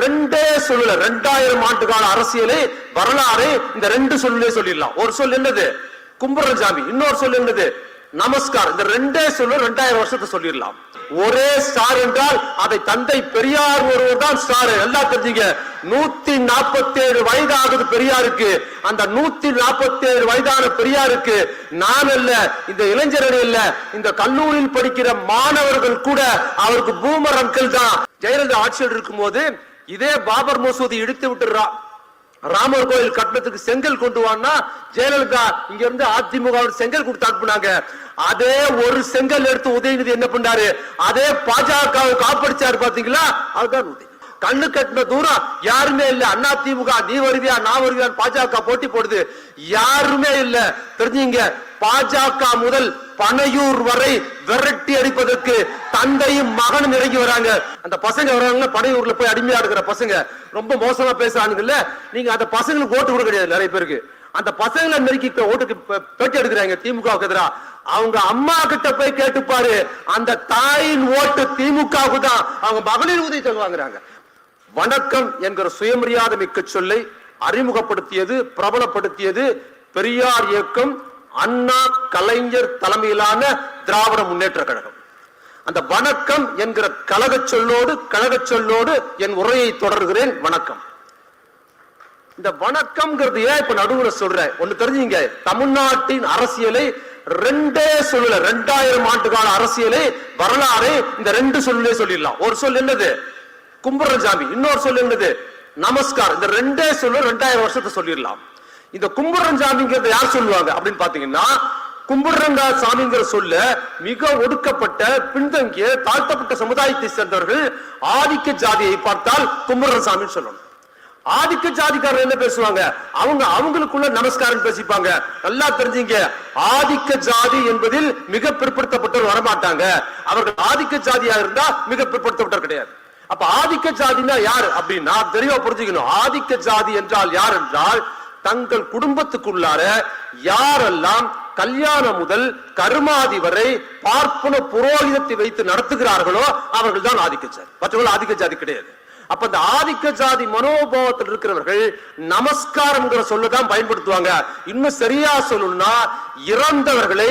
ரெண்டே சொல்லல ரெண்டாயிரம் ஆண்டு கால அரசியலை வரலாறு இந்த ரெண்டு சொல்லே சொல்லிடலாம். ஒரு சொல் என்னது? கும்பரன் சாமி. இன்னொரு சொல் என்னது? நமஸ்கார். இந்த ரெண்டே சொல்லு ரெண்டாயிரம் வருஷத்தை சொல்லிடலாம். ஒரே ஸ்டார் என்றால் அதை தந்தை பெரியார் ஒருவர் தான் ஸ்டார் நல்லா தெரிஞ்சுங்க. நூத்தி நாற்பத்தி ஏழு வயது ஆகுது பெரியாருக்கு. அந்த நூத்தி நாற்பத்தி ஏழு வயதான பெரியாருக்கு நான் அல்ல இந்த இளைஞர்கள் இல்ல இந்த கல்லூரியில் படிக்கிற மாணவர்கள் கூட அவருக்கு பூமர் அங்கிள் தான். ஜெயலலிதா ஆட்சியில் இருக்கும்போது இதே பாபர் மசூதி இடித்து விட்டுறா ராமர் கோயில் கட்டணத்துக்கு செங்கல் கொண்டு வான்னா ஜெயலலிதா இங்க இருந்து அதிமுக செங்கல் கொடுத்து அனுப்புனாங்க. அதே ஒரு செங்கல் எடுத்து உதயநிதி என்ன பண்ணாரு? அதே பாஜக காப்படிச்சாரு பாத்தீங்களா? அதுதான் உதயநிதி. கண்ணு கட்டின தூரம் யாருமே இல்ல. அண்ணா திமுக நீ வருவியா நான் வருவியான் பாஜக போட்டி போடுது. யாருமே இல்ல. தெரிஞ்சீங்க பாஜக முதல் பனையூர் வரை விரட்டி அடிப்பதற்கு தந்தையும் மகனும் இறங்கி வராங்க. அந்த பசங்க வராங்க பனையூர்ல போய் அடிமையா இருக்கிற பசங்க. ரொம்ப மோசமா பேசுறானுங்கல்ல நீங்க அந்த பசங்களுக்கு ஓட்டு கூட கிடையாது நிறைய பேருக்கு. அந்த பசங்களை நெருக்கி ஓட்டுக்கு பேட்டி எடுக்கிறாங்க திமுக எதிராக அவங்க அம்மா கிட்ட போய் கேட்டுப்பாரு. அந்த தாயின் ஓட்டு திமுகவுக்கு தான். அவங்க மகளிர் உதவி சொல்லுவாங்கிறாங்க வணக்கம் என்கிற சுயமரியாதை மிக்க சொல்லை அறிமுகப்படுத்தியது பிரபலப்படுத்தியது பெரியார் இயக்கம் அண்ணா கலைஞர் தலைமையிலான திராவிட முன்னேற்ற கழகம். அந்த வணக்கம் என்கிற கழக சொல்லோடு கழக சொல்லோடு என் உரையை தொடர்கிறேன். வணக்கம். இந்த வணக்கம்ங்கிறது ஏன் இப்ப நடுவுல சொல்றேன் ஒண்ணு தெரிஞ்சுங்க. தமிழ்நாட்டின் அரசியலை ரெண்டே சொல்லல ரெண்டாயிரம் ஆண்டு கால அரசியலை வரலாறு இந்த ரெண்டு சொல்லே சொல்லிடலாம். ஒரு சொல் என்னது? கும்புற சாமி இன்னொரு சொல் என்னது? நமஸ்கார் இந்த ரெண்டே சொல்லு ரெண்டாயிரம் வருஷத்தை சொல்லிடலாம். இந்த கும்புறன் சாமிங்கிறத யார் சொல்லுவாங்க? அப்படின்னு பாத்தீங்கன்னா கும்புறங்கா சாமிங்கிற சொல்ல மிக ஒடுக்கப்பட்ட பின்தங்கிய தாழ்த்தப்பட்ட சமுதாயத்தை சேர்ந்தவர்கள் ஆதிக்க ஜாதியை பார்த்தால் கும்புறன் சாமின்னு சொல்லணும். ஆதிக்க ஜாதிக்காரர் என்ன பேசுவாங்க? அவங்க அவங்களுக்குள்ள நமஸ்காரம் பேசிப்பாங்க. நல்லா தெரிஞ்சீங்க. ஆதிக்க ஜாதி என்பதில் மிக பிற்படுத்தப்பட்டவர் வரமாட்டாங்க. அவர்கள் ஆதிக்க ஜாதியாக இருந்தா மிக பிற்படுத்தப்பட்டவர் கிடையாது. அப்ப ஆதிக்க ஜாதினா யார் அப்படின்னா தெளிவா புரிஞ்சுக்கணும். ஆதிக்க ஜாதி என்றால் யார் என்றால் தங்கள் குடும்பத்துக்குள்ளார யாரெல்லாம் கல்யாணம் முதல் கருமாதி வரை பார்ப்பன புரோகிதத்தை வைத்து நடத்துகிறார்களோ அவர்கள் தான் ஆதிக்க ஜாதி. மற்றவர்கள் ஆதிக்க ஜாதி கிடையாது. அப்ப இந்த ஆதிக்க ஜாதி மனோபாவத்தில் இருக்கிறவர்கள் நமஸ்காரம்ங்கிற சொல்லதான் பயன்படுத்துவாங்க. இன்னும் சரியா சொல்லணும்னா இறந்தவர்களை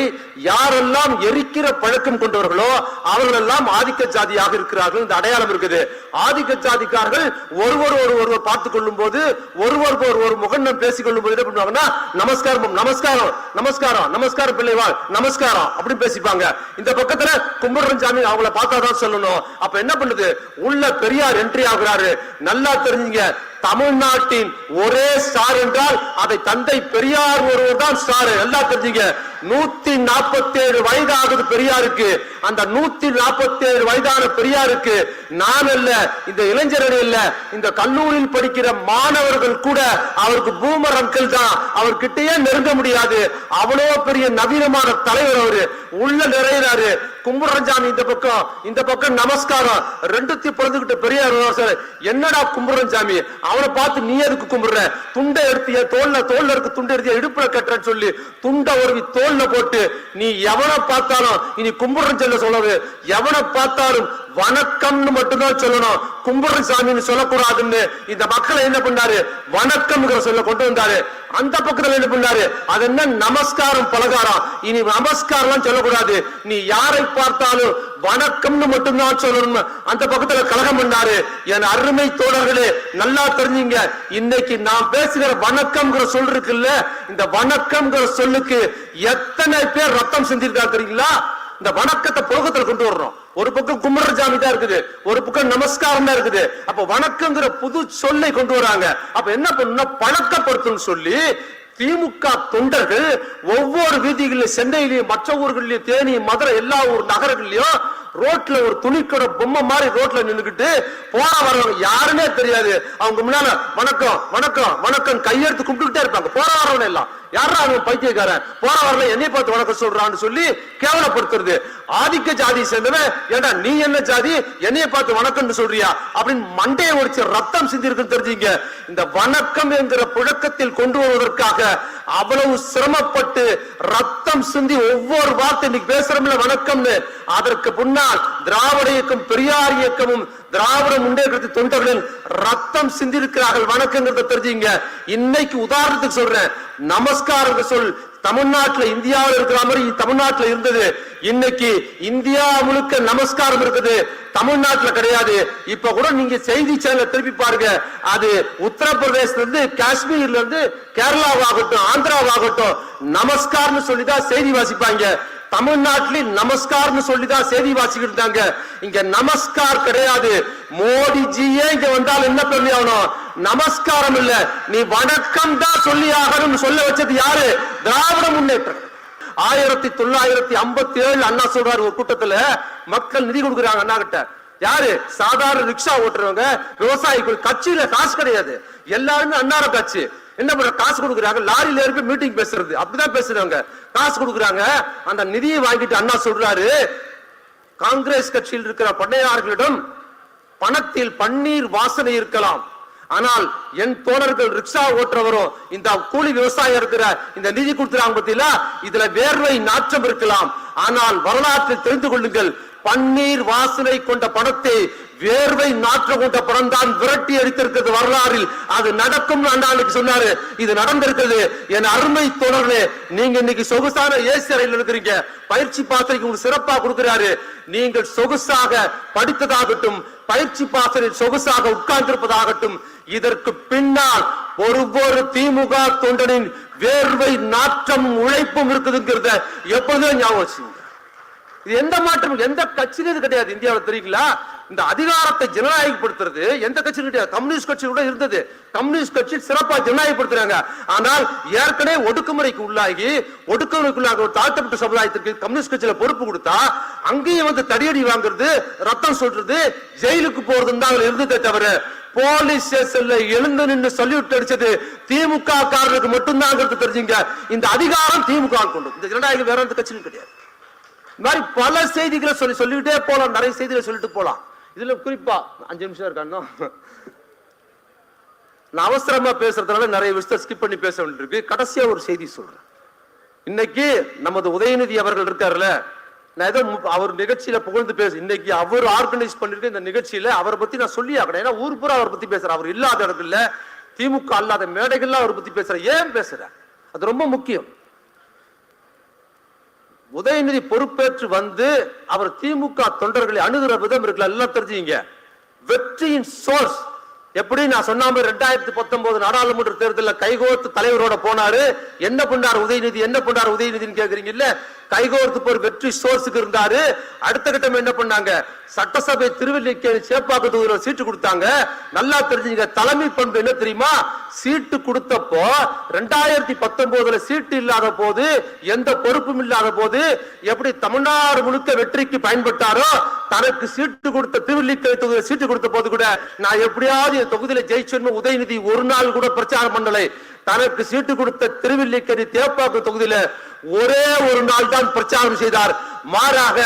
யாரெல்லாம் எரிக்கிற பழக்கம் கொண்டவர்களோ அவர்கள் எல்லாம் ஆதிக்க ஜாதியாக இருக்கிறார்கள் இந்த அடையாளம் இருக்குது. ஆதிக்க ஜாதிக்காரர்கள் ஒருவர் ஒரு ஒருவர் பார்த்துக் கொள்ளும் போது ஒருவர் ஒரு ஒரு முகண்ணம் பேசிக் கொள்ளும் போது என்ன பண்ணுவாங்கன்னா நமஸ்காரம் நமஸ்காரம் நமஸ்காரம் நமஸ்காரம் பிள்ளைவாள் நமஸ்காரம் அப்படி பேசிப்பாங்க. இந்த பக்கத்துல கும்புரன் சாமி அவங்கள பார்த்தாதான் சொல்லணும். அப்ப என்ன பண்ணுது? உள்ள பெரியார் என்ட்ரி ஆகுறாரு நல்லா தெரிஞ்சுங்க. தமிழ்நாட்டின் ஒரே ஸ்டார் என்றால் அதை தந்தை பெரியார் ஒருவர் தான் ஸ்டார் நல்லா தெரிஞ்சுங்க. நூத்தி நாற்பத்தி ஏழு வயது ஆகுது பெரியாருக்கு. அந்த நூத்தி நாற்பத்தி ஏழு வயதான பெரியாருக்கு நான் அல்ல இந்த இளைஞர்கள் இல்ல இந்த கல்லூரியில் படிக்கிற மாணவர்கள் கூட அவருக்கு பூமர் அங்கிள் தான். அவர்கிட்டயே நெருங்க முடியாது. அவ்வளவு பெரிய நவீனமான தலைவர் அவரு. உள்ள நிறையிறாரு. கும்புரஞ்சாமி இந்த பக்கம் இந்த பக்கம் நமஸ்காரம். ரெண்டுத்தி பிறந்துகிட்டு பெரியார் சார். என்னடா கும்புரஞ்சாமி அவனை பார்த்து நீ எதுக்கு கும்பிடுற? துண்டை எடுத்திய தோல்ல தோல்ல இருக்கு துண்டை எடுத்திய இடுப்புல கட்டுறன்னு சொல்லி துண்டை ஒரு தோல்ல போட்டு நீ எவனை பார்த்தாலும் இனி கும்பிடுறன்னு சொல்ல சொல்லாது எவனை பார்த்தாலும் வணக்கம்னு மட்டும்தான் சொல்லணும். கும்பிடுற சாமின்னு சொல்லக்கூடாதுன்னு இந்த மக்களை என்ன பண்ணாரு? வணக்கம்ங்கிற சொல்ல கொண்டு வந்தாரு. அந்த பக்கத்துல என்ன பண்ணாரு? அது என்ன நமஸ்காரம் பலகாரம். இனி நமஸ்காரம் சொல்லக்கூடாது. நீ யாரை பார்த்தாலும் வணக்கம்னு மட்டும்தான் சொல்லணும் அந்த பக்கத்துல கலகம் பண்ணாரு. என் அருமை தோழர்களே நல்லா தெரிஞ்சீங்க. இன்னைக்கு நான் பேசுகிற வணக்கம்ங்கிற சொல் இருக்குல்ல இந்த வணக்கம்ங்கிற சொல்லுக்கு எத்தனை பேர் ரத்தம் செஞ்சிருக்கா தெரியுங்களா? இந்த வணக்கத்தை புழக்கத்துல கொண்டு வர்றோம் ஒரு பக்கம் குமரஜாமி தான் இருக்குது ஒரு பக்கம் நமஸ்காரம் தான் இருக்குது. அப்ப வணக்கங்கிற புது சொல்லை கொண்டு வராங்க. அப்ப என்ன பண்ணணும்? பழக்கப்படுத்தும் சொல்லி திமுக தொண்டர்கள் ஒவ்வொரு வீதிகளிலும் சென்னையிலையும் மற்ற ஊர்களிலையும் தேனி மதுரை எல்லா ஊர் நகரங்கள்லயும் ரோட்ல ஒரு துணிக்கடை பொம்மை மாதிரி ரோட்ல நின்றுக்கிட்டு போன வரவங்க யாருன்னே தெரியாது. அவங்க முன்னால வணக்கம் வணக்கம் வணக்கம் கையெடுத்து கும்பிட்டுக்கிட்டே இருப்பாங்க. போன வரவங்க எல்லாம். யாரா அவன் பைத்தியக்காரன்? போற வரல என்னை பார்த்து வணக்கம் சொல்றான்னு சொல்லி கேவலப்படுத்துறது. ஆதிக்க ஜாதி சேர்ந்தவன் ஏண்டா நீ என்ன ஜாதி? என்னைய பார்த்து வணக்கம்னு சொல்றியா? அப்படின்னு மண்டையை ஒடிச்சு ரத்தம் சிந்திருக்குன்னு தெரிஞ்சீங்க. இந்த வணக்கம் என்கிற புழக்கத்தில் கொண்டு வருவதற்காக அவ்வளவு சிரமப்பட்டு ரத்தம் சிந்தி ஒவ்வொரு வார்த்தை இன்னைக்கு பேசுறோம்ல வணக்கம்னு. அதற்கு முன்னால் திராவிட இயக்கம் பெரியார் இயக்கமும் திராவிட முன்னேற்றத்து தொண்டர்களின் ரத்தம் சிந்திருக்கிறார்கள். வணக்கங்கிறத தெரிஞ்சுங்க. இன்னைக்கு உதாரணத்துக்கு சொல்றேன். நமஸ்காரம் சொல். தமிழ்நாட்டுல இந்தியாவில் இருக்கிற மாதிரி தமிழ்நாட்டுல இருந்தது. இன்னைக்கு இந்தியா முழுக்க நமஸ்காரம் இருக்குது. தமிழ்நாட்டுல கிடையாது. இப்ப கூட நீங்க செய்தி சேனல் திருப்பி பாருங்க. அது உத்தரப்பிரதேசத்துல இருந்து காஷ்மீர்ல இருந்து கேரளாவாகட்டும் ஆந்திராவாகட்டும் நமஸ்கார்னு சொல்லிதான் செய்தி வாசிப்பாங்க. தமிழ்நாட்டில் நமஸ்கார்னு சொல்லிதான் செய்தி வாசிக்கிட்டு இருந்தாங்க. இங்க நமஸ்கார் கிடையாது. மோடிஜியே இங்க வந்தால் என்ன சொல்லி ஆகணும்? நமஸ்காரம் இல்ல. நீ வணக்கம் தான் சொல்லி ஆகணும்னு சொல்ல வச்சது யாரு? திராவிட முன்னேற்றம். ஆயிரத்தி தொள்ளாயிரத்தி ஐம்பத்தி ஏழு அண்ணா சொல்றாரு ஒரு கூட்டத்துல. மக்கள் நிதி கொடுக்குறாங்க அண்ணா கிட்ட யாரு? சாதாரண ரிக்ஷா ஓட்டுறவங்க விவசாயிகள். கட்சியில காசு கிடையாது. எல்லாருமே அன்னார கட்சி. என்ன பண்ற? காசு கொடுக்குறாங்க. லாரியில இருந்து மீட்டிங் பேசுறது. அப்படிதான் பேசுறாங்க. காசு கொடுக்குறாங்க. அந்த நிதியை வாங்கிட்டு அண்ணா சொல்றாரு. காங்கிரஸ் கட்சியில் இருக்கிற பண்ணையாளர்களிடம் பணத்தில் பன்னீர் வாசனை இருக்கலாம். ஆனால் என் தோழர்கள் ரிக்ஷா ஓட்டுறவரும் இந்த கூலி விவசாயம் இருக்கிற இந்த நிதி கொடுத்துறாங்க பத்தியில இதுல வேர்வை நாற்றம் இருக்கலாம். ஆனால் வரலாற்றில் தெரிந்து கொள்ளுங்கள் பன்னீர் வாசனை கொண்ட பணத்தை வேர்வை நாற்றம் கொண்ட படம் தான் விரட்டி அடித்திருக்கிறது வரலாறில். அது நடக்கும் அண்ணாளுக்கு சொன்னாரு. இது நடந்திருக்கிறது. என் அருமை தொடர்ந்து நீங்க இன்னைக்கு சொகுசான ஏசி அறையில் இருக்கிறீங்க. பயிற்சி பாசறைக்கு உங்களுக்கு சிறப்பா கொடுக்கிறாரு. நீங்கள் சொகுசாக படித்ததாகட்டும் பயிற்சி பாசறையில் சொகுசாக உட்கார்ந்திருப்பதாகட்டும் இதற்கு பின்னால் ஒவ்வொரு திமுக தொண்டனின் வேர்வை நாற்றம் உழைப்பும் இருக்குதுங்கிறத எப்போதும் ஞாபகம் வச்சுங்க இது எந்த மாற்றம் எந்த கட்சியிலும் இது கிடையாது. இந்தியாவில் தெரியுங்களா? இந்த அதிகாரத்தை ஜனநாயகப்படுத்துறது எந்த கட்சியும் கிடையாது. கம்யூனிஸ்ட் கட்சி கூட இருந்தது. கம்யூனிஸ்ட் கட்சி சிறப்பாக ஜனநாயகப்படுத்துறாங்க. ஆனால் ஏற்கனவே ஒடுக்குமுறைக்கு உள்ளாகி ஒடுக்குமுறைக்குள்ளாக ஒரு தாழ்த்தப்பட்ட சமுதாயத்திற்கு கம்யூனிஸ்ட் கட்சியில பொறுப்பு கொடுத்தா அங்கேயும் வந்து தடியடி வாங்குறது ரத்தம் சொல்றது ஜெயிலுக்கு போறதுன்னு தான் இருந்ததே தவிர போலீஸ் ஸ்டேஷன்ல எழுந்து நின்று சல்யூட் அடிச்சது திமுக காரருக்கு மட்டும்தான் தெரிஞ்சுங்க. இந்த அதிகாரம் திமுக கொண்டு இந்த ஜனநாயகம் வேற எந்த கட்சியும் கிடையாது. இந்த மாதிரி பல செய்திகளை சொல்லி சொல்லிக்கிட்டே போலாம். நிறைய செய்திகளை சொல்லிட்டு போலாம். இதுல குறிப்பா அஞ்சு நிமிஷம் இருக்கானோ நான் அவசரமா பேசுறதுனால நிறைய விஷயத்தை ஸ்கிப் பண்ணி பேச வேண்டியிருக்கு. கடைசியா ஒரு செய்தி சொல்றேன். இன்னைக்கு நமது உதயநிதி அவர்கள் இருக்காருல்ல நான் ஏதோ அவர் நிகழ்ச்சியில புகழ்ந்து பேச இன்னைக்கு அவர் ஆர்கனைஸ் பண்ணிருக்க இந்த நிகழ்ச்சியில அவரை பத்தி நான் சொல்லி ஆகணும். ஏன்னா ஊர் பூரா அவரை பத்தி பேசுறேன் அவர் இல்லாத இடத்துல திமுக அல்லாத மேடைகள்லாம் அவரை பத்தி பேசுறேன் ஏன் பேசுறேன் அது ரொம்ப முக்கியம். உதயநிதி பொறுப்பேற்று வந்து அவர் திமுக தொண்டர்களை அணுகிற விதம் இருக்குல்ல எல்லாம் தெரிஞ்சுங்க வெற்றியின் சோர்ஸ் எப்படி நான் சொன்னாம ரெண்டாயிரத்தி பத்தொன்பது நாடாளுமன்ற தேர்தலில் கைகோர்த்து தலைவரோட போனாரு. என்ன பண்ணாரு உதயநிதி? என்ன பண்ணாரு உதயநிதினு கேக்குறீங்கல்ல கைகோர்த்து போய் வெற்றி சோர்ஸுக்கு இருந்தாரு. அடுத்த கட்டம் என்ன பண்ணாங்க? சட்டசபை திருவல்லிக்கேணி சேப்பாக்க தொகுதியில் சீட்டு கொடுத்தாங்க. நல்லா தெரிஞ்சுங்க தலைமை பண்பு என்ன தெரியுமா? சீட்டு கொடுத்தப்போ ரெண்டாயிரத்தி பத்தொன்பதுல சீட்டு இல்லாத போது எந்த பொறுப்பும் இல்லாத போது எப்படி தமிழ்நாடு முழுக்க வெற்றிக்கு பயன்பட்டாரோ தனக்கு சீட்டு கொடுத்த திருவல்லிக்கேணி தொகுதியில் சீட்டு கொடுத்த போது கூட நான் எப்படியாவது இந்த தொகுதியில ஜெயிச்சேன்னு உதயநிதி ஒரு நாள் கூட பிரச்சாரம் பண்ணலை. தனக்கு சீட்டு கொடுத்த திருவல்லிக்கேணி தேப்பாக்கு தொகுதியில ஒரே ஒரு நாள் தான் பிரச்சாரம் செய்தார். மாறாக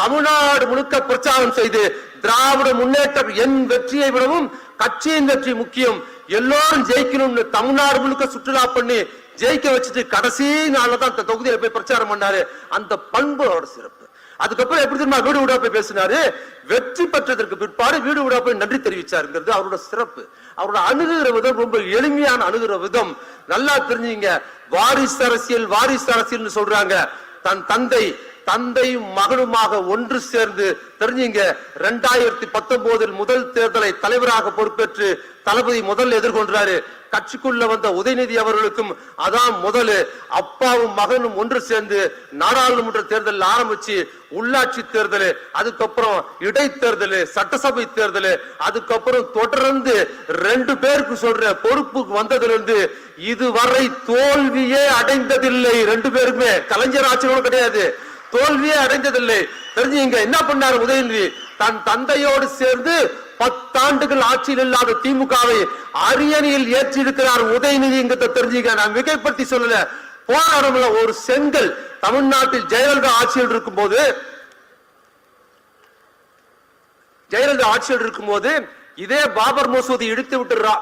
தமிழ்நாடு முழுக்க பிரச்சாரம் செய்து திராவிட முன்னேற்றம் என் வெற்றியை விடவும் கட்சியின் வெற்றி முக்கியம். எல்லோரும் ஜெயிக்கணும்னு தமிழ்நாடு முழுக்க சுற்றுலா பண்ணி ஜெயிக்க வச்சுட்டு கடைசி நாள்ல தான் அந்த தொகுதியில போய் பிரச்சாரம் பண்ணாரு. அந்த பண்பு அவரோட சிறப்பு. அதுக்கப்புறம் எப்படி தெரியுமா வீடு வீடா போய் பேசினாரு? வெற்றி பெற்றதற்கு பிற்பாடு வீடு வீடா போய் நன்றி தெரிவிச்சாருங்கிறது அவரோட சிறப்பு. அவரோட அணுகுகிற விதம் ரொம்ப எளிமையான அணுகுற விதம். நல்லா தெரிஞ்சுங்க. வாரிசு அரசியல் வாரிசு அரசியல்னு சொல்றாங்க. தன் தந்தை தந்தையும் மகனுமாக ஒன்று சேர்ந்து தெரிஞ்சுங்க ரெண்டாயிரத்தி பத்தொன்பதில் முதல் தேர்தலை தலைவராக பொறுப்பேற்று தளபதி முதல் எதிர்கொண்டாரு. கட்சிக்குள்ள வந்த உதயநிதி அவர்களுக்கும் அதான் முதலு. அப்பாவும் மகனும் ஒன்று சேர்ந்து நாடாளுமன்ற தேர்தல் ஆரம்பிச்சு உள்ளாட்சி தேர்தல் அதுக்கப்புறம் இடைத்தேர்தல் சட்டசபை தேர்தல் அதுக்கப்புறம் தொடர்ந்து ரெண்டு பேருக்கு சொல்ற பொறுப்புக்கு வந்ததிலிருந்து இதுவரை தோல்வியே அடைந்ததில்லை. ரெண்டு பேருக்குமே கலைஞர் ஆட்சியோட கிடையாது. தோல்வியே அடைந்ததில்லை. தெரிஞ்சுங்க என்ன பண்ணாரு உதயநிதி? தன் தந்தையோடு சேர்ந்து பத்தாண்டுகள் ஆட்சியில் இல்லாத திமுகவை அரியணையில் ஏற்றிருக்கிறார் உதயநிதிங்கிறத தெரிஞ்சுக்க. நான் மிகைப்படுத்தி சொல்லல. போராடம்ல ஒரு செங்கல் தமிழ்நாட்டில் ஜெயலலிதா ஆட்சியில் இருக்கும்போது ஜெயலலிதா ஆட்சியில் இருக்கும்போது இதே பாபர் மசூதி இடித்து விட்டுறா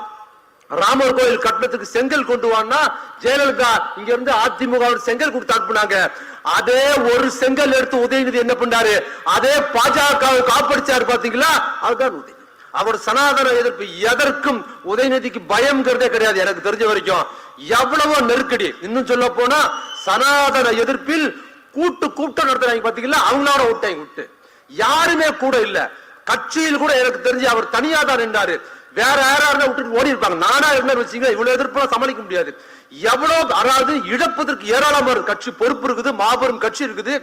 ராமர் கோயில் கட்டணத்துக்கு செங்கல் கொண்டு வான்னா ஜெயலலிதா இங்க இருந்து அதிமுக செங்கல் கொடுத்து அனுப்புனாங்க. அதே ஒரு செங்கல் எடுத்து உதயநிதி என்ன பண்ணாரு? அதே பாஜகவை காப்படிச்சாரு பாத்தீங்களா? அதுதான் உதயநிதி. அவர் சனாதன எதிர்ப்பு எதற்கும் உதயநிதிக்கு பயம்ங்கிறதே கிடையாது எனக்கு தெரிஞ்ச வரைக்கும். எவ்வளவோ நெருக்கடி. இன்னும் சொல்ல போனா சனாதன எதிர்ப்பில் கூட்டு கூட்டம் நடத்துறாங்க பாத்தீங்களா? அவங்களோட விட்டாங்க விட்டு. யாருமே கூட இல்ல. கட்சியில் கூட எனக்கு தெரிஞ்சு அவர் தனியா தான் நின்றாரு வேற யாராவது விட்டுட்டு ஓடி இருப்பாங்க நானா என்ன வச்சீங்க இவ்வளவு எதிர்ப்பு சமாளிக்க முடியாது. எவ்வளவு அதாவது இழப்பதற்கு ஏராளமான கட்சி பொறுப்பு இருக்குது மாபெரும் கட்சி இருக்குது.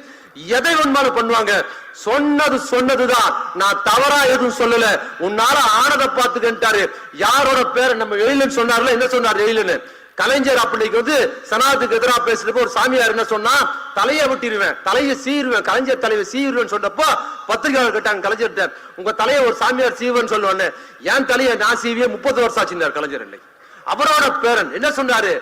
எதை வேணுமாலும் பண்ணுவாங்க. சொன்னது சொன்னதுதான். நான் தவறா எதுவும் சொல்லல. உன்னால ஆனதை பார்த்துக்கிட்டாரு யாரோட பேர் நம்ம எழிலன் சொன்னார்ல? என்ன சொன்னார் எழிலன்? கலைஞர் அப்படிக்கு வந்து சனாதுக்கு எதிராக பேசுறப்ப ஒரு சாமியார் என்ன சொன்னா தலையை விட்டிருவேன் தலையை சீருவேன் கலைஞர் தலையை சீருவேன் சொன்னப்போ பத்திரிகையாளர் கேட்டாங்க கலைஞர்கிட்ட உங்க தலையை ஒரு சாமியார் சீவன் சொல்லுவான்னு என் தலையை நான் சீவிய முப்பது வருஷம் ஆச்சுன்னார் கலைஞர் இன்னைக்கு. அவரோட பேரன் என்ன சொன்னாரு?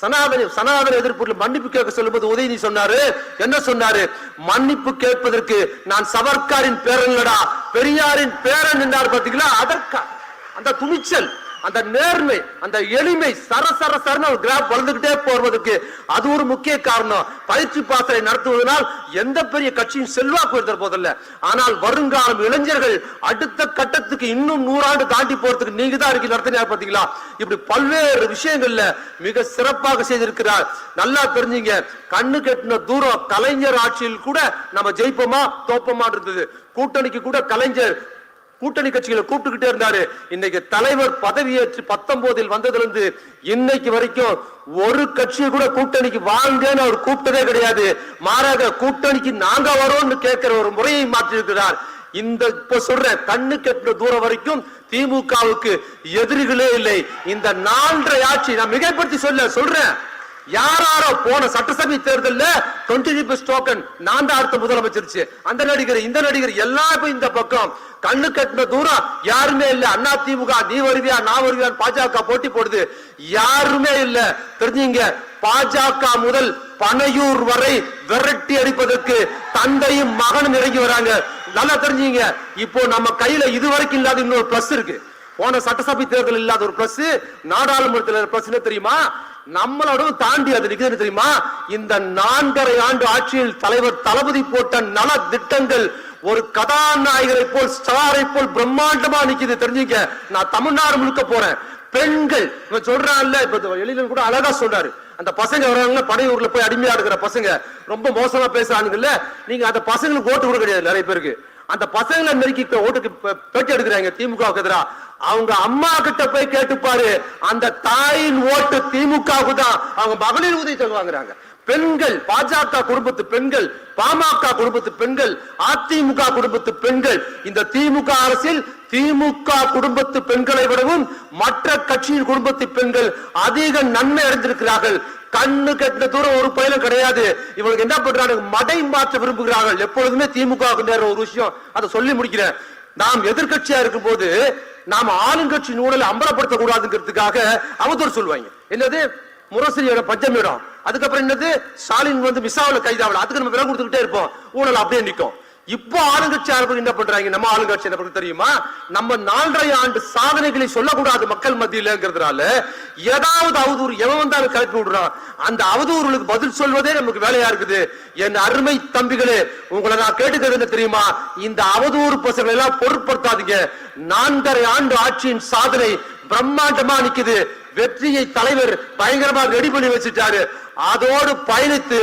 சனாதன சனாதன எதிர்ப்பு மன்னிப்பு கேட்க சொல்லும்போது உதயநிதி சொன்னாரு. என்ன சொன்னாரு? மன்னிப்பு கேட்பதற்கு நான் சவர்க்காரின் பேரன் இல்லடா. பெரியாரின் பேரன் என்றார் பாத்தீங்களா அதற்கா அந்த துணிச்சல். அந்த நேர்மை அந்த எளிமை சர சர சரன ஒரு கிராப் வளர்ந்துகிட்டே போவதற்கு அது ஒரு முக்கிய காரணம். பயிற்சி பாசறை நடத்துவதனால் எந்த பெரிய கட்சியும் செல்வாக்கு இருந்த போதில்ல ஆனால் வருங்காலம் இளைஞர்கள் அடுத்த கட்டத்துக்கு இன்னும் நூறாண்டு தாண்டி போறதுக்கு நீங்க தான் இருக்கு நடத்தினார் பாத்தீங்களா இப்படி பல்வேறு விஷயங்கள்ல மிக சிறப்பாக செய்திருக்கிறார். நல்லா தெரிஞ்சீங்க. கண்ணு கெட்டின தூரம் கலைஞர் ஆட்சியில் கூட நம்ம ஜெயிப்போமா தோப்பமா இருந்தது. கூட்டணிக்கு கூட கலைஞர் கூட்டணி கட்சிகளை கூப்பிட்டுக்கிட்டே இருந்தாரு. இன்னைக்கு தலைவர் பதவியேற்று பத்தொன்பதில் வந்ததுலேருந்து இன்னைக்கு வரைக்கும் ஒரு கட்சியை கூட கூட்டணிக்கு வாங்கன்னு அவர் கூப்பிட்டதே கிடையாது. மாறாக கூட்டணிக்கு நாங்க வரோம்னு கேட்கிற ஒரு முறையை மாற்றியிருக்கிறார். இந்த இப்ப சொல்ற கண்ணு கெட்ட தூரம் வரைக்கும் திமுகவுக்கு எதிரிகளே இல்லை. இந்த நான்கரை ஆட்சி நான் மிகைப்படுத்தி சொல்ல சொல்றேன். யாராரோ போன சட்டசபை தேர்தல்ல டுவெண்ட்டி ருபீஸ் டோக்கன் நான் தான் அடுத்த முதலமைச்சர் அந்த நடிகர் இந்த நடிகர் எல்லாம் இந்த பக்கம். கண்ணு கட்டின தூரம் யாருமே இல்ல. அண்ணா திமுக நீ வருவியா நான் வருவியான்னு பாஜக போட்டி போடுது. யாருமே இல்ல. தெரிஞ்சீங்க பாஜக முதல் பனையூர் வரை விரட்டி அடிப்பதற்கு தந்தையும் மகனும் இறங்கி வராங்க. நல்லா தெரிஞ்சீங்க இப்போ நம்ம கையில இதுவரைக்கும் இல்லாத இன்னொரு பிளஸ் இருக்கு. போன சட்டசபை தேர்தல் இல்லாத ஒரு பிளஸ் நாடாளுமன்றத்தில் பிளஸ் தெரியுமா? நம்மளோட தாண்டி அது நிக்குது தெரியுமா? இந்த நான்கரை ஆண்டு ஆட்சியில் தலைவர் தளபதி போட்ட நல திட்டங்கள் ஒரு கதாநாயகரை போல் ஸ்டாரை போல் பிரம்மாண்டமா நிக்குது. தெரிஞ்சுக்க நான் தமிழ்நாடு முழுக்க போறேன். பெண்கள் இவன் சொல்றான்ல இப்ப எழிலன் கூட அழகா சொல்றாரு. அந்த பசங்க வர்றாங்க படையூர்ல போய் அடிமையா இருக்கிற பசங்க. ரொம்ப மோசமா பேசுறானுங்கல்ல. நீங்க அந்த பசங்களுக்கு ஓட்டு கூட கிடையாது நிறைய பேருக்கு. அந்த பசங்களை நெருக்கி ஓட்டுக்கு பேட்டி எடுக்கிறாங்க திமுக எதிராக அவங்க அம்மா கிட்ட போய் கேட்டுப்பாரு அந்த தாயின் ஓட்டு திமுகவுக்கு தான். அவங்க மகளிர் உதவி தொகை வாங்குறாங்க. பெண்கள் பாஜக குடும்பத்து பெண்கள் பாமக குடும்பத்து பெண்கள் அதிமுக குடும்பத்து பெண்கள் இந்த திமுக அரசில் திமுக குடும்பத்து பெண்களை விடவும் மற்ற கட்சியின் குடும்பத்து பெண்கள் அதிக நன்மை அடைந்திருக்கிறார்கள். கண்ணு கட்டின தூரம் ஒரு பயிலும் கிடையாது. இவங்களுக்கு என்ன பண்றாங்க மடை மாற்ற விரும்புகிறார்கள். எப்பொழுதுமே திமுக நேர ஒரு விஷயம். அதை சொல்லி முடிக்கிறேன். நாம் எதிர்கட்சியா இருக்கும் போது நாம் ஆளுங்கட்சி ஊழலை அம்பலப்படுத்த கூடாதுங்கிறதுக்காக அவதூறு சொல்லுவாங்க. என்னது? முரசொலியோட பஞ்சமிடம். அதுக்கப்புறம் என்னது? ஸ்டாலின் வந்து மிசாவில் கைதாவல அதுக்கு நம்ம விலை கொடுத்துக்கிட்டே இருப்போம். ஊழல் அப்படியே நிற்கும். இப்போ ஆளுங்கட்சி ஆளுநர் என்ன பண்றாங்க? நம்ம ஆளுங்கட்சி என்ன தெரியுமா? நம்ம நாலரை ஆண்டு சாதனைகளை சொல்லக்கூடாது மக்கள் மத்தியிலங்கிறதுனால ஏதாவது அவதூறு எவன் வந்தாலும் கலப்பி விடுறான். அந்த அவதூறுகளுக்கு பதில் சொல்வதே நமக்கு வேலையா இருக்குது. என் அருமை தம்பிகளே உங்களை நான் கேட்டுக்கிறது என்ன தெரியுமா? இந்த அவதூறு பசங்களை எல்லாம் பொருட்படுத்தாதீங்க. நான்கரை ஆண்டு ஆட்சியின் சாதனை பிரம்மாண்டமா நிக்குது. வெற்றியை தலைவர் பயங்கரமா ரெடி பண்ணி வச்சுட்டாரு. அதோடு பயணித்து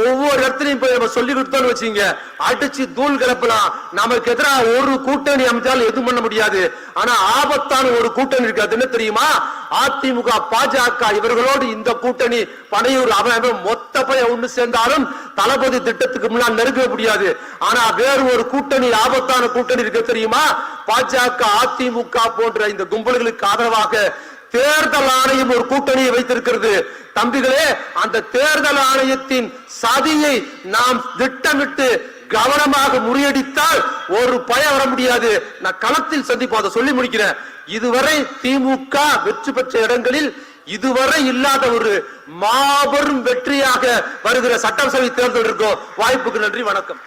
ஒவ்வொரு இடத்துலயும் போய் நம்ம சொல்லி கொடுத்தோம்னு வச்சுங்க அடிச்சு தூள் கிளப்பலாம் நமக்கு எதிராக ஒரு கூட்டணி அமைச்சாலும் எதுவும் பண்ண முடியாது. ஆனா ஆபத்தான ஒரு கூட்டணி இருக்கு. அது என்ன தெரியுமா? அதிமுக பாஜக இவர்களோடு இந்த கூட்டணி பனையூர் அவன் மொத்த பையன் ஒண்ணு சேர்ந்தாலும் தளபதி திட்டத்துக்கு முன்னால் நெருங்க முடியாது. ஆனா வேறு ஒரு கூட்டணி ஆபத்தான கூட்டணி இருக்க தெரியுமா? பாஜக அதிமுக போன்ற இந்த கும்பல்களுக்கு ஆதரவாக தேர்தல் ஆணையம் ஒரு கூட்டணியை வைத்திருக்கிறது. தம்பிகளே அந்த தேர்தல் ஆணையத்தின் சதியை நாம் திட்டமிட்டு கவனமாக முறியடித்தால் ஒரு பயம் வர முடியாது. நான் களத்தில் சந்திப்போம் அதை சொல்லி முடிக்கிறேன். இதுவரை திமுக வெற்றி பெற்ற இடங்களில் இதுவரை இல்லாத ஒரு மாபெரும் வெற்றியாக வருகிற சட்டசபை தேர்தல் இருக்கும். வாய்ப்புக்கு நன்றி வணக்கம்.